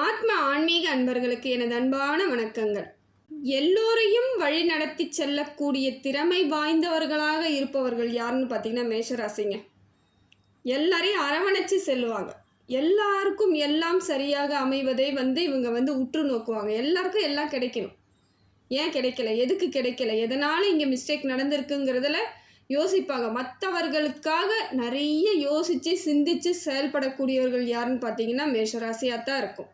ஆத்ம ஆன்மீக அன்பர்களுக்கு எனது அன்பான வணக்கங்கள். எல்லோரையும் வழிநடத்தி செல்லக்கூடிய திறமை வாய்ந்தவர்களாக இருப்பவர்கள் யாருன்னு பார்த்தீங்கன்னா மேஷராசிங்க. எல்லாரையும் அரவணைச்சு செல்லுவாங்க. எல்லாருக்கும் எல்லாம் சரியாக அமைவதை வந்து இவங்க வந்து உற்று நோக்குவாங்க. எல்லாருக்கும் எல்லாம் கிடைக்கணும். ஏன் கிடைக்கல? எதுக்கு கிடைக்கல? எதனால் இங்கே மிஸ்டேக் நடந்திருக்குங்கிறதுல யோசிப்பாங்க. மற்றவர்களுக்காக நிறைய யோசித்து சிந்தித்து செயல்படக்கூடியவர்கள் யாருன்னு பார்த்தீங்கன்னா மேஷராசியாக தான் இருக்கும்.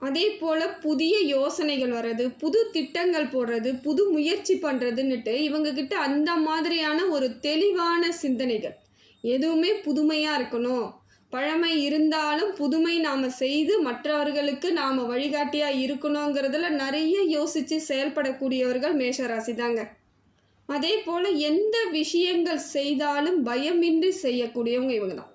அதே போல் புதிய யோசனைகள் வர்றது புது திட்டங்கள் போடுறது புது முயற்சி பண்ணுறதுன்னுட்டு இவங்கக்கிட்ட அந்த மாதிரியான ஒரு தெளிவான சிந்தனைகள். எதுவுமே புதுமையாக இருக்கணும். பழமை இருந்தாலும் புதுமை நாம் செய்து மற்றவர்களுக்கு நாம் வழிகாட்டியாக இருக்கணுங்கிறதுல நிறைய யோசித்து செயல்படக்கூடியவர்கள் மேஷராசி தாங்க அதே போல் எந்த விஷயங்கள் செய்தாலும் பயமின்றி செய்யக்கூடியவங்க இவங்க தான்.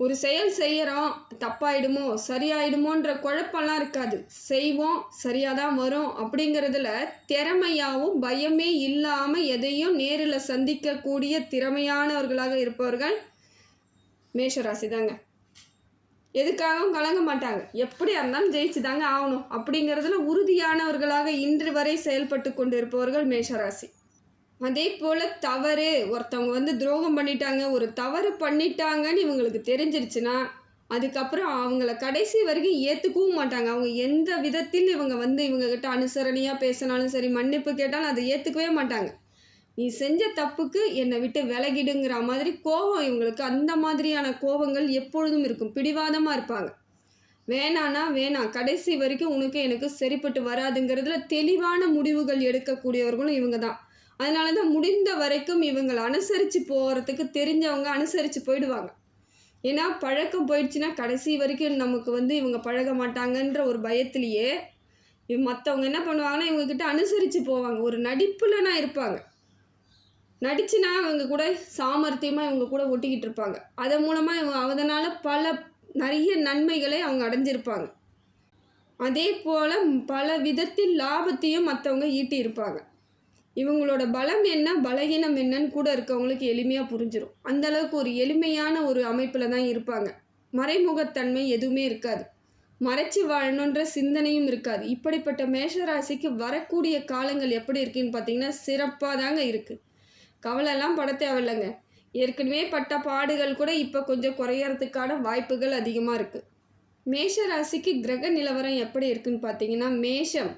ஒரு செயல் செய்கிறோம் தப்பாயிடுமோ சரியாயிடுமோன்ற குழப்பம்லாம் இருக்காது. செய்வோம் சரியாக தான் வரும் அப்படிங்கிறதுல திறமையாகவும் பயமே இல்லாமல் எதையும் நேரில் சந்திக்கக்கூடிய திறமையானவர்களாக இருப்பவர்கள் மேஷராசி தாங்க எதுக்காகவும் கலங்க மாட்டாங்க. எப்படியா இருந்தாலும் ஜெயிச்சு தாங்க ஆகணும் அப்படிங்கிறதுல உறுதியானவர்களாக இன்று வரை செயல்பட்டு கொண்டு இருப்பவர்கள் மேஷராசி. அதே போல் தவறு. ஒருத்தவங்க வந்து துரோகம் பண்ணிட்டாங்க ஒரு தவறு பண்ணிட்டாங்கன்னு இவங்களுக்கு தெரிஞ்சிருச்சுன்னா அதுக்கப்புறம் அவங்கள கடைசி வரைக்கும் ஏற்றுக்கவும் மாட்டாங்க. அவங்க எந்த விதத்தில் இவங்க வந்து இவங்கக்கிட்ட அனுசரணையாக பேசினாலும் சரி மன்னிப்பு கேட்டாலும் அதை ஏற்றுக்கவே மாட்டாங்க. நீ செஞ்ச தப்புக்கு என்னை விட்டு விலகிடுங்கிற மாதிரி கோபம் இவங்களுக்கு அந்த மாதிரியான கோபங்கள் எப்பொழுதும் இருக்கும். பிடிவாதமாக இருப்பாங்க. வேணானா வேணாம் கடைசி வரைக்கும் உனக்கு எனக்கு சரிப்பட்டு வராதுங்கிறதுல தெளிவான முடிவுகள் எடுக்கக்கூடியவர்களும் இவங்க தான். அதனால தான் முடிந்த வரைக்கும் இவங்களை அனுசரித்து போகிறதுக்கு தெரிஞ்சவங்க அனுசரித்து போயிடுவாங்க. ஏன்னா பழக்கம் போயிடுச்சுன்னா கடைசி வரைக்கும் நமக்கு வந்து இவங்க பழக மாட்டாங்கன்ற ஒரு பயத்திலேயே மற்றவங்க என்ன பண்ணுவாங்கன்னா இவங்கக்கிட்ட அனுசரித்து போவாங்க. ஒரு நடிப்புலனா இருப்பாங்க. நடிச்சுனா இவங்க கூட சாமர்த்தியமாக இவங்க கூட ஒட்டிக்கிட்டு இருப்பாங்க. அதன் மூலமாக இவங்க அதனால் பல நிறைய நன்மைகளை அவங்க அடைஞ்சிருப்பாங்க. அதே போல் பல விதத்தில் லாபத்தையும் மற்றவங்க ஈட்டி இருப்பாங்க இவங்களோட பலம் என்ன பலகீனம் என்னன்னு கூட இருக்கவங்களுக்கு எளிமையாக புரிஞ்சிடும் அந்தளவுக்கு ஒரு எளிமையான ஒரு அமைப்பில் தான் இருப்பாங்க. மறைமுகத்தன்மை எதுவுமே இருக்காது. மறைச்சு வாழணுன்ற சிந்தனையும் இருக்காது. இப்படிப்பட்ட மேஷராசிக்கு வரக்கூடிய காலங்கள் எப்படி இருக்குன்னு பார்த்தீங்கன்னா சிறப்பாக தாங்க இருக்குது கவலைலாம் பட தேவையில்லைங்க. ஏற்கனவே பட்ட பாடுகள் கூட இப்போ கொஞ்சம் குறையறதுக்கான வாய்ப்புகள் அதிகமாக இருக்குது மேஷ ராசிக்கு கிரக நிலவரம் எப்படி இருக்குன்னு பார்த்தீங்கன்னா மேஷம்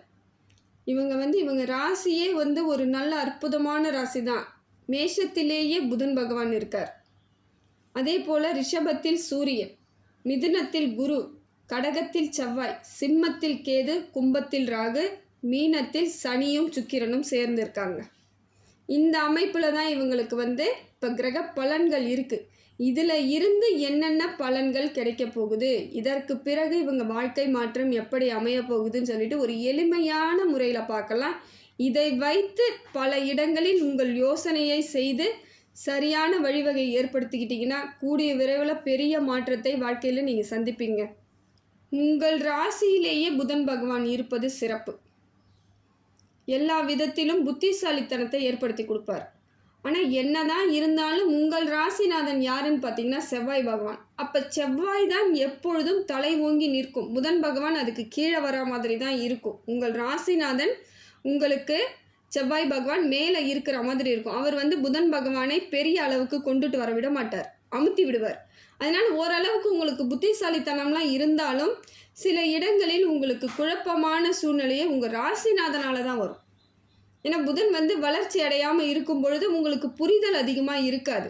இவங்க வந்து இவங்க ராசியே வந்து ஒரு நல்ல அற்புதமான ராசி தான் மேஷத்திலேயே புதன் பகவான் இருக்கார். அதே போல் ரிஷபத்தில் சூரியன் மிதுனத்தில் குரு கடகத்தில் செவ்வாய் சிம்மத்தில் கேது கும்பத்தில் ராகு மீனத்தில் சனியும் சுக்கிரனும் சேர்ந்திருக்காங்க. இந்த அமைப்பில் தான் இவங்களுக்கு வந்து இப்போ கிரக பலன்கள் இருக்குது இதில் இருந்து என்னென்ன பலன்கள் கிடைக்க போகுது? இதற்கு பிறகு இவங்க வாழ்க்கை மாற்றம் எப்படி அமைய போகுதுன்னு சொல்லிட்டு ஒரு எளிமையான முறையில் பார்க்கலாம். இதை வைத்து பல இடங்களில் உங்கள் யோசனையை செய்து சரியான வழிவகை ஏற்படுத்திக்கிட்டிங்கன்னா கூடிய விரைவில் பெரிய மாற்றத்தை வாழ்க்கையில் நீங்கள் சந்திப்பீங்க. உங்கள் ராசியிலேயே புதன் பகவான் இருப்பது சிறப்பு. எல்லா விதத்திலும் புத்திசாலித்தனத்தை ஏற்படுத்தி கொடுப்பார். ஆனால் என்னதான் இருந்தாலும் உங்கள் ராசிநாதன் யாருன்னு பார்த்தீங்கன்னா செவ்வாய் பகவான். அப்போ செவ்வாய் தான் எப்பொழுதும் தலை ஓங்கி நிற்கும். புதன் பகவான் அதுக்கு கீழே வர மாதிரி தான் இருக்கும். உங்கள் ராசிநாதன் உங்களுக்கு செவ்வாய் பகவான் மேலே இருக்கிற மாதிரி இருக்கும். அவர் வந்து புதன் பகவானை பெரிய அளவுக்கு கொண்டுட்டு வர விட மாட்டார். அமுத்தி விடுவார். அதனால் ஓரளவுக்கு உங்களுக்கு புத்திசாலித்தனம்லாம் இருந்தாலும் சில இடங்களில் உங்களுக்கு குழப்பமான சூழ்நிலையே உங்கள் ராசிநாதனால தான் வரும். ஏன்னா புதன் வந்து வளர்ச்சி அடையாமல் இருக்கும் பொழுது உங்களுக்கு புரிதல் அதிகமாக இருக்காது.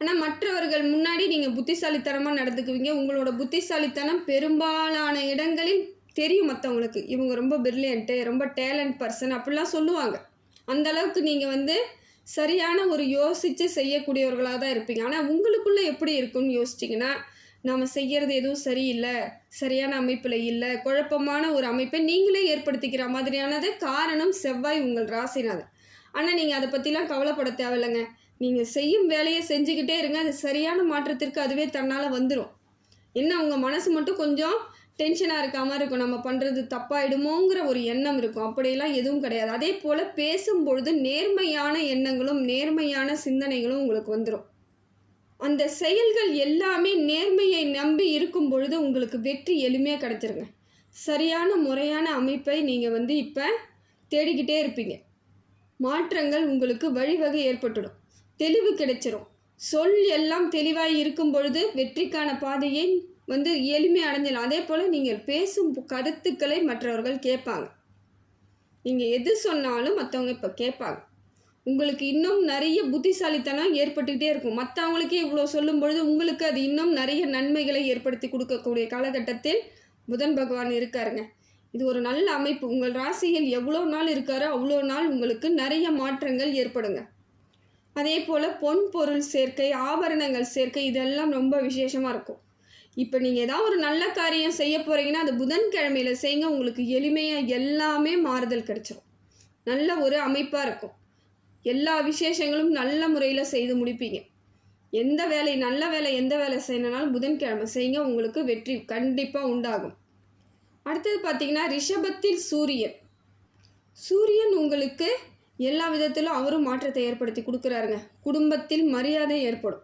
ஆனால் மற்றவர்கள் முன்னாடி நீங்கள் புத்திசாலித்தனமாக நடந்துக்குவீங்க. உங்களோட புத்திசாலித்தனம் பெரும்பாலான இடங்களில் தெரியும் மற்றவங்களுக்கு இவங்க ரொம்ப பிரில்லியன்ட்டு ரொம்ப டேலண்ட் பர்சன் அப்படிலாம் சொல்லுவாங்க. அந்த அளவுக்கு நீங்கள் வந்து சரியான ஒரு யோசித்து செய்யக்கூடியவர்களாக தான் இருப்பீங்க. ஆனால் உங்களுக்குள்ளே எப்படி இருக்குன்னு யோசிச்சிங்கன்னா நாம் செய்கிறது எதுவும் சரியில்லை சரியான அமைப்பில் இல்லை குழப்பமான ஒரு அமைப்பை நீங்களே ஏற்படுத்திக்கிற மாதிரியானது காரணம் செவ்வாய் உங்கள் ராசிநாதன். ஆனால் நீங்கள் அதை பற்றிலாம் கவலைப்பட தேவையில்லைங்க. நீங்கள் செய்யும் வேலையை செஞ்சுக்கிட்டே இருங்க. அது சரியான மாற்றத்திற்கு அதுவே தன்னால் வந்துடும் என்ன உங்கள் மனசு மட்டும் கொஞ்சம் டென்ஷனாக இருக்காமல் இருக்கும் நம்ம பண்ணுறது தப்பாயிடுமோங்கிற ஒரு எண்ணம் இருக்கும். அப்படியெல்லாம் எதுவும் கிடையாது. அதே போல் பேசும்பொழுது நேர்மையான எண்ணங்களும் நேர்மையான சிந்தனைகளும் உங்களுக்கு வந்துடும் அந்த செயல்கள் எல்லாமே நேர்மையை நம்பி இருக்கும் பொழுது உங்களுக்கு வெற்றி எளிமையாக கிடச்சிருங்க. சரியான முறையான அமைப்பை நீங்கள் வந்து இப்போ தேடிக்கிட்டே இருப்பீங்க. மாற்றங்கள் உங்களுக்கு வழிவகை ஏற்பட்டுடும். தெளிவு கிடைச்சிரும். சொல் எல்லாம் தெளிவாக இருக்கும் பொழுது வெற்றிக்கான பாதையை வந்து எளிமை அடைஞ்சிடலாம். அதே போல் நீங்கள் பேசும் கருத்துக்களை மற்றவர்கள் கேட்பாங்க. நீங்கள் எது சொன்னாலும் மற்றவங்க இப்போ கேட்பாங்க. உங்களுக்கு இன்னும் நிறைய புத்திசாலித்தனம் ஏற்பட்டுக்கிட்டே இருக்கும். மற்றவங்களுக்கே இவ்வளோ சொல்லும் பொழுது உங்களுக்கு அது இன்னும் நிறைய நன்மைகளை ஏற்படுத்தி கொடுக்கக்கூடிய காலகட்டத்தில் புதன் பகவான் இருக்காருங்க. இது ஒரு நல்ல அமைப்பு. உங்கள் ராசியில் எவ்வளோ நாள் இருக்காரோ அவ்வளோ நாள் உங்களுக்கு நிறைய மாற்றங்கள் ஏற்படுங்க. அதே போல் பொன் பொருள் சேர்க்கை ஆபரணங்கள் சேர்க்கை இதெல்லாம் ரொம்ப விசேஷமாக இருக்கும். இப்போ நீங்கள் ஏதாவது ஒரு நல்ல காரியம் செய்ய போகிறீங்கன்னா அது புதன்கிழமையில் செய்யுங்க. உங்களுக்கு எளிமையாக எல்லாமே மாறுதல் கிடச்சிரும். நல்ல ஒரு அமைப்பாக இருக்கும். எல்லா விசேஷங்களும் நல்ல முறையில் செய்து முடிப்பீங்க. எந்த வேலை நல்ல வேலை எந்த வேலை செய்யணுனாலும் புதன்கிழமை செய்யுங்க உங்களுக்கு வெற்றி கண்டிப்பாக உண்டாகும். அடுத்தது பார்த்தீங்கன்னா ரிஷபத்தில் சூரியன். சூரியன் உங்களுக்கு எல்லா விதத்திலும் அவரும் மாற்றத்தை ஏற்படுத்தி கொடுக்குறாருங்க. குடும்பத்தில் மரியாதை ஏற்படும்.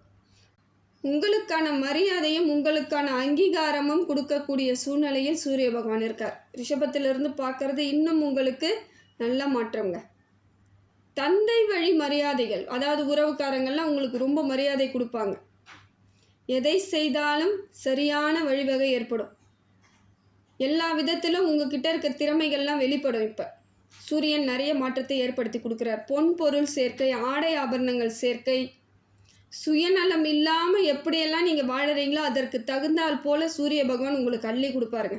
உங்களுக்கான மரியாதையும் உங்களுக்கான அங்கீகாரமும் கொடுக்கக்கூடிய சூழ்நிலையில் சூரிய பகவான் இருக்கார். ரிஷபத்திலிருந்து பார்க்கறது இன்னும் உங்களுக்கு நல்ல மாற்றங்க தந்தை வழி மரியாதைகள் அதாவது உறவுக்காரங்கள்லாம் உங்களுக்கு ரொம்ப மரியாதை கொடுப்பாங்க. எதை செய்தாலும் சரியான வழிவகை ஏற்படும். எல்லா விதத்திலும் உங்ககிட்ட இருக்க திறமைகள்லாம் வெளிப்படும் இப்போ. சூரியன் நிறைய மாற்றத்தை ஏற்படுத்தி கொடுக்குறார். பொன் பொருள் சேர்க்கை ஆடை ஆபரணங்கள் சேர்க்கை. சுயநலம் இல்லாமல் எப்படியெல்லாம் நீங்கள் வாழறீங்களோ அதற்கு தகுந்தால் போல் சூரிய பகவான் உங்களுக்கு அள்ளி கொடுப்பாருங்க.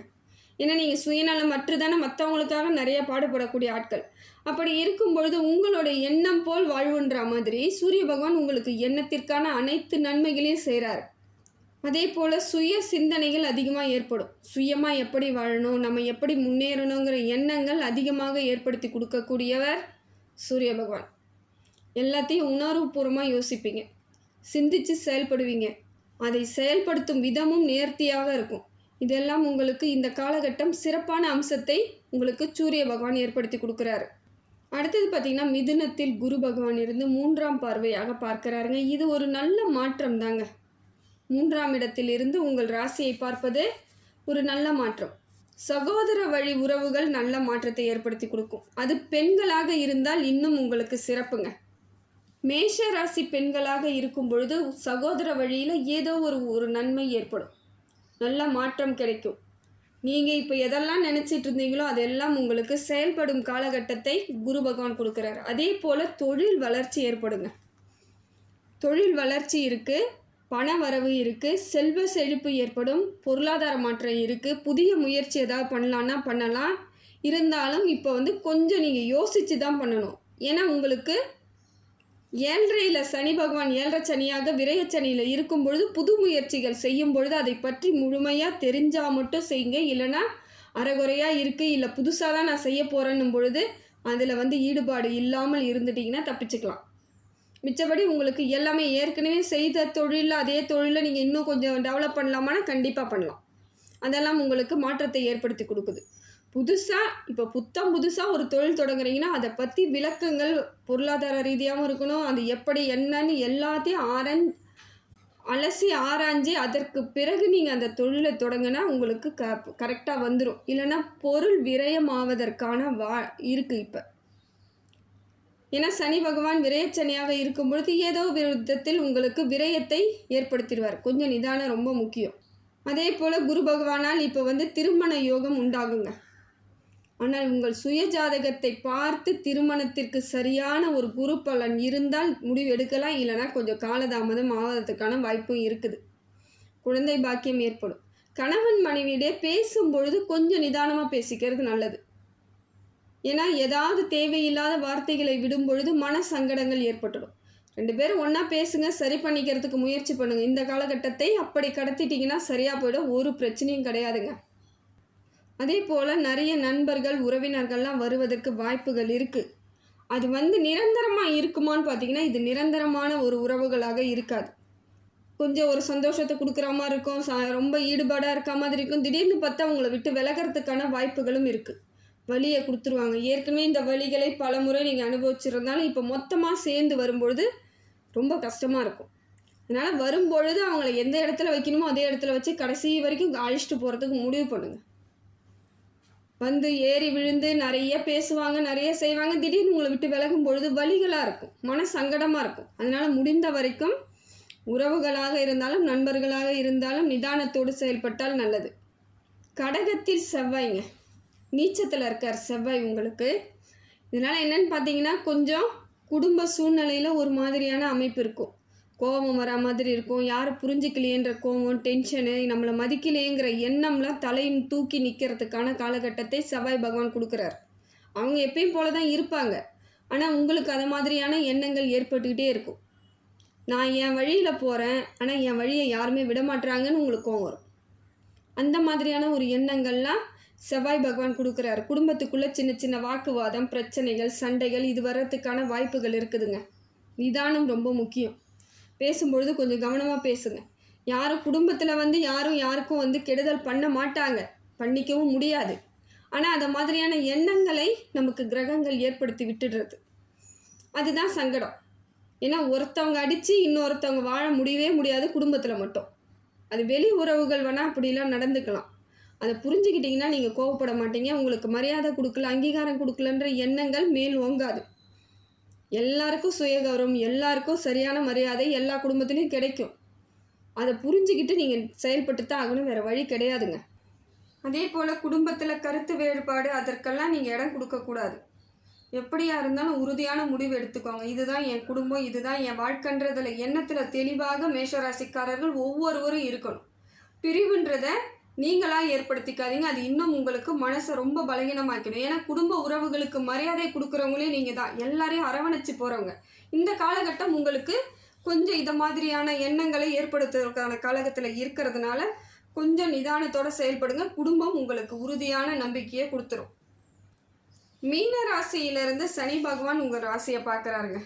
ஏன்னா நீங்கள் சுயநலம் தானே மற்றவங்களுக்காக நிறைய பாடுபடக்கூடிய ஆட்கள். அப்படி இருக்கும் பொழுது உங்களோட எண்ணம் போல் வாழ்வுன்ற மாதிரி சூரிய பகவான் உங்களுக்கு எண்ணத்திற்கான அனைத்து நன்மைகளையும் செய்கிறாரு அதே போல் சுய சிந்தனைகள் அதிகமாக ஏற்படும். சுயமாக எப்படி வாழணும் நம்ம எப்படி முன்னேறணுங்கிற எண்ணங்கள் அதிகமாக ஏற்படுத்தி கொடுக்கக்கூடியவர் சூரிய பகவான். எல்லாத்தையும் உணர்வுபூர்வமாக யோசிப்பீங்க. சிந்தித்து செயல்படுவீங்க. அதை செயல்படுத்தும் விதமும் நேர்த்தியாக இருக்கும். இதெல்லாம் உங்களுக்கு இந்த காலகட்டம் சிறப்பான அம்சத்தை உங்களுக்கு சூரிய பகவான் ஏற்படுத்தி கொடுக்குறாரு. அடுத்தது பார்த்திங்கன்னா மிதுனத்தில் குரு பகவான் இருந்து மூன்றாம் பார்வையாக பார்க்குறாருங்க. இது ஒரு நல்ல மாற்றம் தாங்க. மூன்றாம் இடத்தில் இருந்து உங்கள் ராசியை பார்ப்பது ஒரு நல்ல மாற்றம். சகோதர வழி உறவுகள் நல்ல மாற்றத்தை ஏற்படுத்தி கொடுக்கும். அது பெண்களாக இருந்தால் இன்னும் உங்களுக்கு சிறப்புங்க. மேஷ ராசி பெண்களாக இருக்கும் பொழுது சகோதர வழியில் ஏதோ ஒரு ஒரு நன்மை ஏற்படும். நல்ல மாற்றம் கிடைக்கும். நீங்கள் இப்போ எதெல்லாம் நினச்சிட்டு இருந்தீங்களோ அதெல்லாம் உங்களுக்கு செயல்படும் காலகட்டத்தை குரு பகவான் கொடுக்குறாரு. அதே போல் தொழில் வளர்ச்சி ஏற்படுங்க. தொழில் வளர்ச்சி இருக்குது பண வரவு இருக்குது செல்வ செழிப்பு ஏற்படும் பொருளாதார மாற்றம் இருக்குது புதிய முயற்சி ஏதாவது பண்ணலான்னா பண்ணலாம். இருந்தாலும் இப்போ வந்து கொஞ்சம் நீங்கள் யோசித்து தான் பண்ணணும். ஏன்னா உங்களுக்கு ஏழ்றையில் சனி பகவான் ஏழரை சனியாக விரயச்சனியில் இருக்கும் பொழுது புது முயற்சிகள் செய்யும் பொழுது அதை பற்றி முழுமையாக தெரிஞ்சால் மட்டும் செய்யுங்க. இல்லைன்னா அறகுறையாக இருக்குது இல்லை புதுசாக தான் நான் செய்ய போகிறேன்னும் பொழுது அதில் வந்து ஈடுபாடு இல்லாமல் இருந்துட்டிங்கன்னா தப்பிச்சுக்கலாம். மிச்சபடி உங்களுக்கு எல்லாமே ஏற்கனவே செய்த தொழிலில் அதே தொழிலில் நீங்கள் இன்னும் கொஞ்சம் டெவலப் பண்ணலாமான்னா கண்டிப்பாக பண்ணலாம். அதெல்லாம் உங்களுக்கு மாற்றத்தை ஏற்படுத்தி கொடுக்குது. புதுசாக இப்போ புத்தம் புதுசாக ஒரு தொழில் தொடங்குறீங்கன்னா அதை பற்றி விளக்கங்கள் பொருளாதார ரீதியாகவும் இருக்கணும். அது எப்படி என்னன்னு எல்லாத்தையும் ஆரஞ் அலசி ஆராய்ஞ்சு அதற்கு பிறகு நீங்கள் அந்த தொழிலை தொடங்கினா உங்களுக்கு க கரெக்டாக வந்துடும் இல்லைன்னா பொருள் விரயமாவதற்கான வா இருக்குது இப்போ. ஏன்னா சனி பகவான் விரயச்சனியாக இருக்கும் பொழுது ஏதோ விதத்தில் உங்களுக்கு விரயத்தை ஏற்படுத்திடுவார். கொஞ்சம் நிதானம் ரொம்ப முக்கியம். அதே போல் குரு பகவானால் இப்போ வந்து திருமண யோகம் உண்டாகுங்க. ஆனால் உங்கள் சுய ஜாதகத்தை பார்த்து திருமணத்திற்கு சரியான ஒரு குரு பலன் இருந்தால் முடிவு எடுக்கலாம். இல்லைனா கொஞ்சம் காலதாமதம் ஆவதற்கான வாய்ப்பும் இருக்குது. குழந்தை பாக்கியம் ஏற்படும். கணவன் மனைவியிடையே பேசும் பொழுது கொஞ்சம் நிதானமாக பேசிக்கிறது நல்லது. ஏன்னா ஏதாவது தேவையில்லாத வார்த்தைகளை விடும் பொழுது மன சங்கடங்கள் ஏற்பட்டுடும். ரெண்டு பேரும் ஒன்றா பேசுங்க சரி பண்ணிக்கிறதுக்கு முயற்சி பண்ணுங்கள் இந்த காலகட்டத்தை அப்படி கடத்திட்டிங்கன்னா சரியாக போயிடும். ஒரு பிரச்சனையும் கிடையாதுங்க. அதே போல் நிறைய நண்பர்கள் உறவினர்கள்லாம் வருவதற்கு வாய்ப்புகள் இருக்குது அது வந்து நிரந்தரமாக இருக்குமான்னு பார்த்தீங்கன்னா இது நிரந்தரமான ஒரு உறவுகளாக இருக்காது. கொஞ்சம் ஒரு சந்தோஷத்தை கொடுக்குற மாதிரி இருக்கும் சா ரொம்ப ஈடுபாடாக இருக்க மாதிரி இருக்கும். திடீர்னு பார்த்தா அவங்கள விட்டு விலகிறதுக்கான வாய்ப்புகளும் இருக்குது வழியை கொடுத்துருவாங்க. ஏற்கனவே இந்த வழிகளை பல முறை நீங்கள் அனுபவிச்சிருந்தாலும் இப்போ மொத்தமாக சேர்ந்து வரும்பொழுது ரொம்ப கஷ்டமாக இருக்கும். அதனால் வரும்பொழுது அவங்கள எந்த இடத்துல வைக்கணுமோ அதே இடத்துல வச்சு கடைசி வரைக்கும் அழிச்சிட்டு போகிறதுக்கு முடிவு பண்ணுங்கள் வந்து ஏறி விழுந்து நிறைய பேசுவாங்க நிறைய செய்வாங்க. திடீர்னு உங்களை விட்டு விலகும் பொழுது வலிகளாக இருக்கும் மன சங்கடமாக இருக்கும். அதனால் முடிந்த வரைக்கும் உறவுகளாக இருந்தாலும் நண்பர்களாக இருந்தாலும் நிதானத்தோடு செயல்பட்டால் நல்லது. கடகத்தில் செவ்வாய்ங்க. நீச்சத்தில் இருக்கார் செவ்வாய் உங்களுக்கு. இதனால் என்னென்னு பார்த்தீங்கன்னா கொஞ்சம் குடும்ப சூழ்நிலையில் ஒரு மாதிரியான அமைப்பு இருக்கும். கோபம் வர மாதிரி இருக்கும். யாரை புரிஞ்சிக்கலையேன்ற கோபம் டென்ஷனு நம்மளை மதிக்கலையேங்கிற எண்ணம்லாம் தலையும் தூக்கி நிற்கிறதுக்கான காலகட்டத்தை செவ்வாய் பகவான் கொடுக்குறார். அவங்க எப்பயும் போல தான் இருப்பாங்க. ஆனால் உங்களுக்கு அது மாதிரியான எண்ணங்கள் ஏற்பட்டுக்கிட்டே இருக்கும். நான் என் வழியில் போகிறேன் ஆனால் என் வழியை யாருமே விடமாட்டுறாங்கன்னு உங்களுக்கு கோவம் வரும். அந்த மாதிரியான ஒரு எண்ணங்கள்லாம் செவ்வாய் பகவான் கொடுக்குறாரு. குடும்பத்துக்குள்ளே சின்ன சின்ன வாக்குவாதம் பிரச்சனைகள் சண்டைகள் இது வர்றதுக்கான வாய்ப்புகள் இருக்குதுங்க. நிதானம் ரொம்ப முக்கியம். பேசும்பொழுது கொஞ்சம் கவனமாக பேசுங்க. யாரும் குடும்பத்தில் வந்து யாரும் யாருக்கும் வந்து கெடுதல் பண்ண மாட்டாங்க. பண்ணிக்கவும் முடியாது. ஆனால் அந்த மாதிரியான எண்ணங்களை நமக்கு கிரகங்கள் ஏற்படுத்தி விட்டுடுறது. அதுதான் சங்கடம். ஏன்னா ஒருத்தவங்க அடித்து இன்னொருத்தவங்க வாழ முடியவே முடியாது குடும்பத்தில் மட்டும். அது வெளி உறவுகள் வேணால் அப்படிலாம் நடந்துக்கலாம். அதை புரிஞ்சுக்கிட்டிங்கன்னா நீங்கள் கோவப்பட மாட்டீங்க. உங்களுக்கு மரியாதை கொடுக்கல அங்கீகாரம் கொடுக்கலன்ற எண்ணங்கள் மேல் ஓங்காது. எல்லாருக்கும் சுயகௌரவம் எல்லாருக்கும் சரியான மரியாதை எல்லா குடும்பத்துலேயும் கிடைக்கும். அதை புரிஞ்சுக்கிட்டு நீங்கள் செயல்பட்டு தான் ஆகணும் வேறு வழி கிடையாதுங்க. அதே போல் குடும்பத்தில் கருத்து வேறுபாடு அதற்கெல்லாம் நீங்கள் இடம் கொடுக்கக்கூடாது எப்படியா இருந்தாலும் உறுதியான முடிவு எடுத்துக்கோங்க. இதுதான் என் குடும்பம் இதுதான் என் வாழ்க்கைன்றதில் எண்ணத்தில் தெளிவாக மேஷராசிக்காரர்கள் ஒவ்வொருவரும் இருக்கணும். பிரிவுன்றதை நீங்களாக ஏற்படுத்திக்காதீங்க. அது இன்னும் உங்களுக்கு மனசை ரொம்ப பலகீனமாக்கணும் ஏன்னா குடும்ப உறவுகளுக்கு மரியாதை கொடுக்குறவங்களே நீங்கள் தான் எல்லாரையும் அரவணைச்சு போகிறவங்க இந்த காலகட்டம் உங்களுக்கு கொஞ்சம் இதை மாதிரியான எண்ணங்களை ஏற்படுத்துவதற்கான காலகட்டத்தில் இருக்கிறதுனால கொஞ்சம் நிதானத்தோடு செயல்படுங்க. குடும்பம் உங்களுக்கு உறுதியான நம்பிக்கையை கொடுத்துரும். மீன ராசியிலிருந்து சனி பகவான் உங்கள் ராசியை பார்க்குறாருங்க.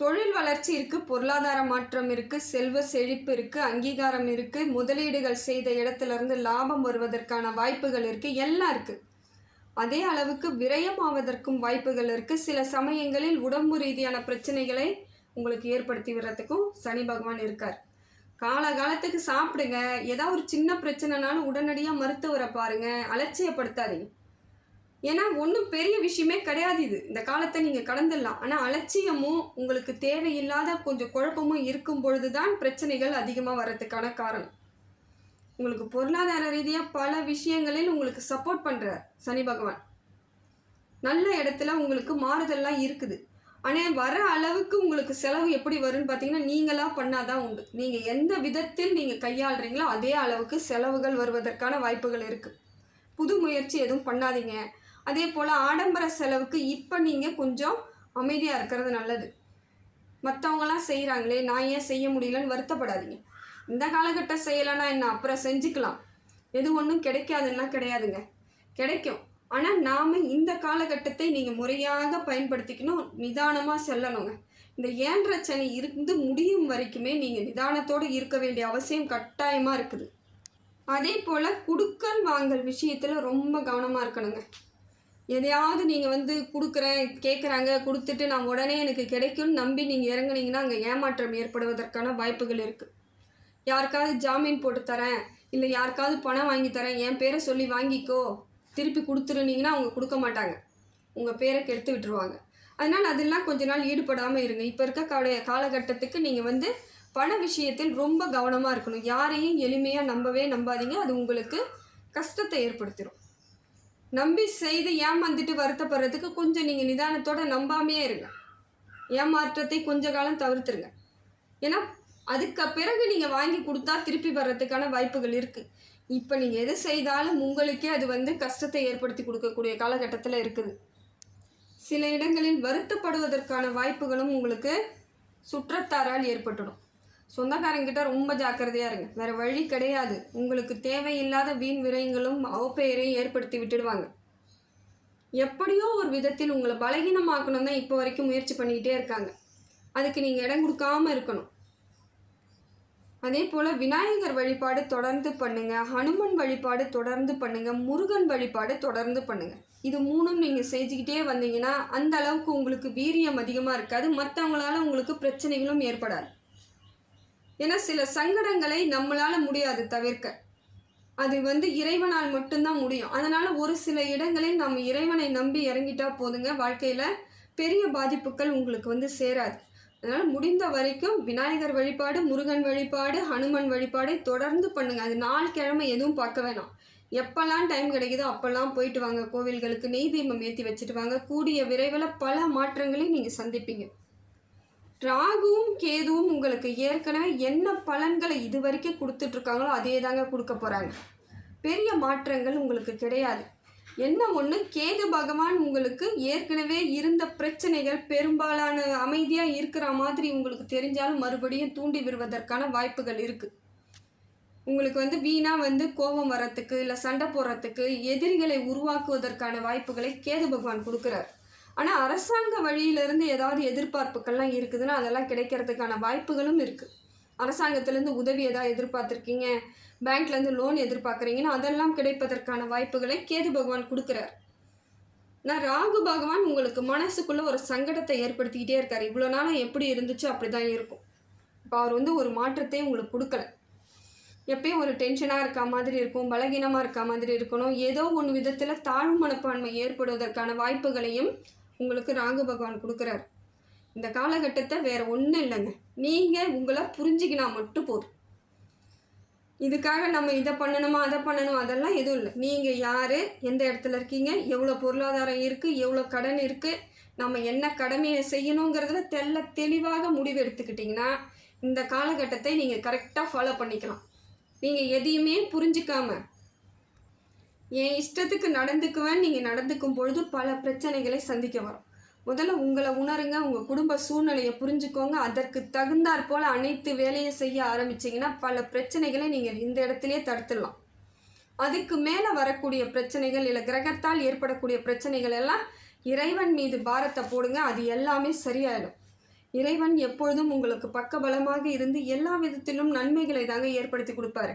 தொழில் வளர்ச்சி இருக்குது பொருளாதார மாற்றம் இருக்குது செல்வ செழிப்பு இருக்குது அங்கீகாரம் இருக்குது முதலீடுகள் செய்த இடத்துலேருந்து லாபம் வருவதற்கான வாய்ப்புகள் இருக்குது எல்லாம் இருக்குது அதே அளவுக்கு விரயம் ஆவதற்கும் வாய்ப்புகள் இருக்குது சில சமயங்களில் உடம்பு ரீதியான பிரச்சனைகளை உங்களுக்கு ஏற்படுத்தி விடுறதுக்கும் சனி பகவான் இருக்கார். காலகாலத்துக்கு சாப்பிடுங்க. ஏதாவது ஒரு சின்ன பிரச்சனைனாலும் உடனடியாக மருத்துவரை பாருங்கள் அலட்சியப்படுத்தாதீங்க. ஏன்னா ஒன்றும் பெரிய விஷயமே கிடையாது இது. இந்த காலத்தை நீங்கள் கடந்துடலாம். ஆனால் அலட்சியமும் உங்களுக்கு தேவையில்லாத கொஞ்சம் குழப்பமும் இருக்கும் பொழுது தான் பிரச்சனைகள் அதிகமாக வர்றதுக்கான காரணம். உங்களுக்கு பொருளாதார ரீதியாக பல விஷயங்களில் உங்களுக்கு சப்போர்ட் பண்ணுறார் சனி பகவான். நல்ல இடத்துல உங்களுக்கு மாறுதல்லாம் இருக்குது. ஆனால் வர அளவுக்கு உங்களுக்கு செலவு எப்படி வரும்னு பார்த்தீங்கன்னா நீங்களாக பண்ணாதான் உண்டு. நீங்கள் எந்த விதத்தில் நீங்கள் கையாளுறீங்களோ அதே அளவுக்கு செலவுகள் வருவதற்கான வாய்ப்புகள் இருக்குது புது முயற்சி எதுவும் பண்ணாதீங்க. அதே போல் ஆடம்பர செலவுக்கு இப்போ நீங்கள் கொஞ்சம் அமைதியாக இருக்கிறது நல்லது. மற்றவங்களாம் செய்கிறாங்களே நான் ஏன் செய்ய முடியலன்னு வருத்தப்படாதீங்க. இந்த காலகட்டம் செய்யலைன்னா என்ன? அப்புறம் செஞ்சுக்கலாம். எது ஒன்றும் கிடைக்காதுன்னா கிடையாதுங்க. கிடைக்கும். ஆனால் நாம் இந்த காலகட்டத்தை நீங்கள் முறையாக பயன்படுத்திக்கணும் நிதானமாக செல்லணுங்க. இந்த ஏன்ற சனி இருந்து முடியும் வரைக்குமே நீங்கள் நிதானத்தோடு இருக்க வேண்டிய அவசியம் கட்டாயமாக இருக்குது. அதே போல் குடுக்கல் வாங்கல் விஷயத்தில் ரொம்ப கவனமாக இருக்கணுங்க. எதையாவது நீங்கள் வந்து கொடுக்குறேன் கேட்குறாங்க கொடுத்துட்டு நான் உடனே எனக்கு கிடைக்கும்னு நம்பி நீங்கள் இறங்குனீங்கன்னா அங்கே ஏமாற்றம் ஏற்படுவதற்கான வாய்ப்புகள் இருக்குது யாருக்காவது ஜாமீன் போட்டு தரேன் இல்லை யாருக்காவது பணம் வாங்கி தரேன் என் பேரை சொல்லி வாங்கிக்கோ திருப்பி கொடுத்துருந்தீங்கன்னா அவங்க கொடுக்க மாட்டாங்க. உங்கள் பேரை கெடுத்து விட்டுருவாங்க. அதனால் அதெல்லாம் கொஞ்ச நாள் ஈடுபடாமல் இருங்க. இப்போ இருக்க கால காலகட்டத்துக்கு நீங்கள் வந்து பண விஷயத்தில் ரொம்ப கவனமாக இருக்கணும். யாரையும் எளிமையாக நம்பவே நம்பாதீங்க. அது உங்களுக்கு கஷ்டத்தை ஏற்படுத்திடும் நம்பி செய்து ஏமாந்துட்டு வருத்தப்படுறதுக்கு கொஞ்சம் நீங்கள் நிதானத்தோட நம்பாமையே இருங்க. ஏமாற்றத்தை கொஞ்ச காலம் தவிர்த்துருங்க. ஏன்னா அதுக்கு பிறகு நீங்கள் வாங்கி கொடுத்தா திருப்பி வர்றதுக்கான வாய்ப்புகள் இருக்குது இப்போ நீங்கள் எது செய்தாலும் உங்களுக்கே அது வந்து கஷ்டத்தை ஏற்படுத்தி கொடுக்கக்கூடிய காலகட்டத்தில் இருக்குது. சில இடங்களில் வருத்தப்படுவதற்கான வாய்ப்புகளும் உங்களுக்கு சுற்றத்தாரால் ஏற்பட்டுடும். சொந்தக்காரங்கிட்ட ரொம்ப ஜாக்கிரதையாக இருங்க. வேறு வழி கிடையாது. உங்களுக்கு தேவையில்லாத வீண் விரயங்களும் அவப்பெயரையும் ஏற்படுத்தி விட்டுடுவாங்க. எப்படியோ ஒரு விதத்தில் உங்களை பலகீனமாக்கணும் தான் இப்போ வரைக்கும் முயற்சி பண்ணிக்கிட்டே இருக்காங்க. அதுக்கு நீங்கள் இடம் கொடுக்காமல் இருக்கணும். அதே போல் விநாயகர் வழிபாடு தொடர்ந்து பண்ணுங்கள் ஹனுமன் வழிபாடு தொடர்ந்து பண்ணுங்கள் முருகன் வழிபாடு தொடர்ந்து பண்ணுங்கள் இது மூணும் நீங்கள் செஞ்சுக்கிட்டே வந்தீங்கன்னா அந்த அளவுக்கு உங்களுக்கு வீரியம் அதிகமாக இருக்காது. மற்றவங்களால உங்களுக்கு பிரச்சனைகளும் ஏற்படாது. ஏன்னா சில சங்கடங்களை நம்மளால் முடியாது தவிர்க்க. அது வந்து இறைவனால் மட்டும்தான் முடியும். அதனால் ஒரு சில இடங்களில் நம்ம இறைவனை நம்பி இறங்கிட்டா போதுங்க. வாழ்க்கையில் பெரிய பாதிப்புகள் உங்களுக்கு வந்து சேராது. அதனால் முடிந்த வரைக்கும் விநாயகர் வழிபாடு முருகன் வழிபாடு ஹனுமன் வழிபாடை தொடர்ந்து பண்ணுங்கள் அது நாள் கிழமை எதுவும் பார்க்க வேணாம். எப்போல்லாம் டைம் கிடைக்குதோ அப்போல்லாம் போயிட்டு வாங்க. கோவில்களுக்கு நெய் தீபம் ஏற்றி வச்சுட்டு வாங்க. கூடிய விரைவில் பல மாற்றங்களை நீங்கள் சந்திப்பீங்க. ராகுவும் கேதுவும் உங்களுக்கு ஏற்கனவே என்ன பலன்களை இது வரைக்கும் கொடுத்துட்ருக்காங்களோ அதே தாங்க கொடுக்க போகிறாங்க பெரிய மாற்றங்கள் உங்களுக்கு கிடையாது. என்ன ஒன்று கேது பகவான் உங்களுக்கு ஏற்கனவே இருந்த பிரச்சனைகள் பெரும்பாலான அமைதியாக இருக்கிற மாதிரி உங்களுக்கு தெரிஞ்சாலும் மறுபடியும் தூண்டி விடுவதற்கான வாய்ப்புகள் இருக்குது உங்களுக்கு வந்து வீணாக வந்து கோபம் வரத்துக்கு இல்லை சண்டை போடுறதுக்கு எதிரிகளை உருவாக்குவதற்கான வாய்ப்புகளை கேது பகவான் கொடுக்குறார். ஆனால் அரசாங்க வழியிலிருந்து ஏதாவது எதிர்பார்ப்புகள்லாம் இருக்குதுன்னா அதெல்லாம் கிடைக்கிறதுக்கான வாய்ப்புகளும் இருக்குது அரசாங்கத்திலேருந்து உதவி ஏதாவது எதிர்பார்த்துருக்கீங்க? பேங்க்லேருந்து லோன் எதிர்பார்க்குறீங்கன்னா அதெல்லாம் கிடைப்பதற்கான வாய்ப்புகளை கேது பகவான் கொடுக்குறார். நான் ராகு பகவான் உங்களுக்கு மனசுக்குள்ளே ஒரு சங்கடத்தை ஏற்படுத்திக்கிட்டே இருக்கார். இவ்வளோ நாளாக எப்படி இருந்துச்சோ? அப்படி தான் இருக்கும். இப்போ அவர் வந்து ஒரு மாற்றத்தை உங்களுக்கு கொடுக்கல. எப்பயும் ஒரு டென்ஷனாக இருக்க மாதிரி இருக்கும் பலகீனமாக இருக்கா மாதிரி இருக்கணும். ஏதோ ஒன்று விதத்தில் தாழ்வு மனப்பான்மை ஏற்படுவதற்கான வாய்ப்புகளையும் உங்களுக்கு ராகு பகவான் கொடுக்குறாரு. இந்த காலகட்டத்தை வேற ஒன்றும் இல்லைங்க. நீங்கள் உங்களை புரிஞ்சிக்கினா மட்டும் போதும். இதுக்காக நம்ம இதை பண்ணணுமா அதை பண்ணணும் அதெல்லாம் எதுவும் இல்லை. நீங்கள் யார் எந்த இடத்துல இருக்கீங்க எவ்வளோ பொருளாதாரம் இருக்குது எவ்வளோ கடன் இருக்குது நம்ம என்ன கடமையை செய்யணுங்கிறதுல தெல்ல தெளிவாக முடிவு எடுத்துக்கிட்டிங்கன்னா இந்த காலகட்டத்தை நீங்கள் கரெக்டாக ஃபாலோ பண்ணிக்கலாம். நீங்கள் எதையுமே புரிஞ்சிக்காமல் என் இஷ்டத்துக்கு நடந்துக்குவேன் நீங்கள் நடந்துக்கும் பொழுது பல பிரச்சனைகளை சந்திக்க வரும். முதல்ல உங்களை உணருங்க உங்கள் குடும்ப சூழ்நிலையை புரிஞ்சுக்கோங்க. அதற்கு தகுந்தாற் போல் அனைத்து வேலையை செய்ய ஆரம்பிச்சிங்கன்னா பல பிரச்சனைகளை நீங்கள் இந்த இடத்துலையே தடுத்துடலாம். அதுக்கு மேலே வரக்கூடிய பிரச்சனைகள் இல்லை கிரகத்தால் ஏற்படக்கூடிய பிரச்சனைகள் எல்லாம் இறைவன் மீது பாரத்தை போடுங்க அது எல்லாமே சரியாயிடும். இறைவன் எப்பொழுதும் உங்களுக்கு பக்கபலமாக இருந்து எல்லா விதத்திலும் நன்மைகளை தாங்க ஏற்படுத்தி கொடுப்பாரு.